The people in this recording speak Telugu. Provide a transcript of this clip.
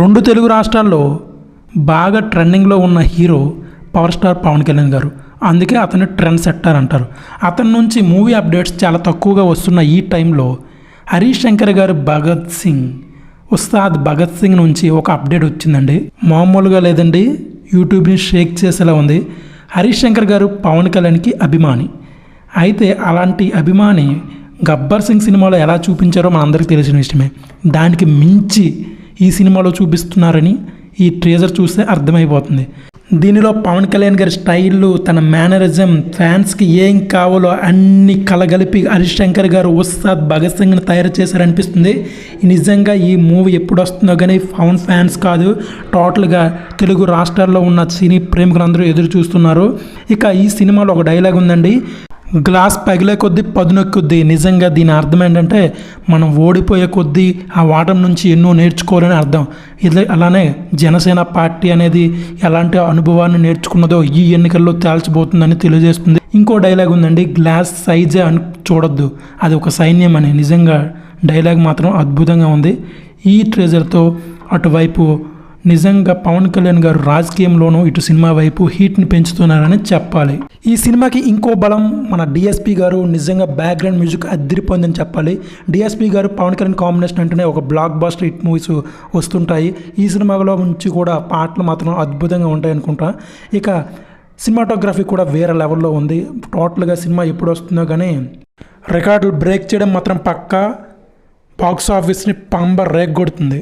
రెండు తెలుగు రాష్ట్రాల్లో బాగా ట్రెండింగ్లో ఉన్న hero power star Pawan Kalyan garu. అందుకే అతను ట్రెండ్ సెట్టర్ అంటారు. అతని నుంచి మూవీ అప్డేట్స్ చాలా తక్కువగా వస్తున్న ఈ టైంలో హరీష్ శంకర్ గారు భగత్ సింగ్ ఉస్తాద్ భగత్ సింగ్ నుంచి ఒక అప్డేట్ వచ్చిందండి. మామూలుగా లేదండి యూట్యూబ్ని షేక్ చేసేలా ఉంది. హరీష్ శంకర్ గారు పవన్ కళ్యాణ్కి అభిమాని. అయితే అలాంటి అభిమాని గబ్బర్ సింగ్ సినిమాలో ఎలా చూపించారో మనందరికీ తెలిసిన విషయమే. దానికి మించి ఈ సినిమాలో చూపిస్తున్నారని ఈ ట్రేజర్ చూస్తే అర్థమైపోతుంది. దీనిలో పవన్ కళ్యాణ్ గారి స్టైల్ తన మేనరిజం ఫ్యాన్స్కి ఏం కావాలో అన్ని కలగలిపి హరిశ్ శంకర్ గారు ఉస్తాద్ భగత్ సింగ్ని తయారు చేశారనిపిస్తుంది. నిజంగా ఈ మూవీ ఎప్పుడు వస్తుందో కానీ పవన్ ఫ్యాన్స్ కాదు టోటల్గా తెలుగు రాష్ట్రాల్లో ఉన్న సినీ ప్రేమికులందరూ ఎదురు చూస్తున్నారు. ఇక ఈ సినిమాలో ఒక డైలాగ్ ఉందండి. గ్లాస్ పగిలే కొద్దీ పదునొక్కుద్ది నిజంగా దీని అర్థం ఏంటంటే మనం ఓడిపోయే కొద్దీ ఆ వాటం నుంచి ఎన్నో నేర్చుకోవాలని అర్థం. ఇది అలానే జనసేన పార్టీ అనేది ఎలాంటి అనుభవాన్ని నేర్చుకున్నదో ఈ ఎన్నికల్లో తేల్చబోతుందని తెలియజేస్తుంది. ఇంకో డైలాగ్ ఉందండి గ్లాస్ సైజే అని చూడొద్దు. అది ఒక సైన్యం అని. నిజంగా డైలాగ్ మాత్రం అద్భుతంగా ఉంది. ఈ ట్రేజర్తో అటువైపు నిజంగా పవన్ కళ్యాణ్ గారు రాజకీయంలోనూ ఇటు సినిమా వైపు హీట్ని పెంచుతున్నారని చెప్పాలి. ఈ సినిమాకి ఇంకో బలం మన డిఎస్పి గారు నిజంగా బ్యాక్గ్రౌండ్ మ్యూజిక్ అద్దరిపోయిందని చెప్పాలి. డిఎస్పి గారు పవన్ కళ్యాణ్ కాంబినేషన్ అంటేనే ఒక బ్లాక్ బాస్టర్ హిట్ మూవీస్ వస్తుంటాయి. ఈ సినిమాలో నుంచి కూడా పాటలు మాత్రం అద్భుతంగా ఉంటాయి అనుకుంటా. ఇక సినిమాటోగ్రఫీ కూడా వేరే లెవెల్లో ఉంది. టోటల్గా సినిమా ఎప్పుడు వస్తుందో కానీ రికార్డులు బ్రేక్ చేయడం మాత్రం పక్కా. బాక్స్ ఆఫీస్ని పంబ రేక్ కొడుతుంది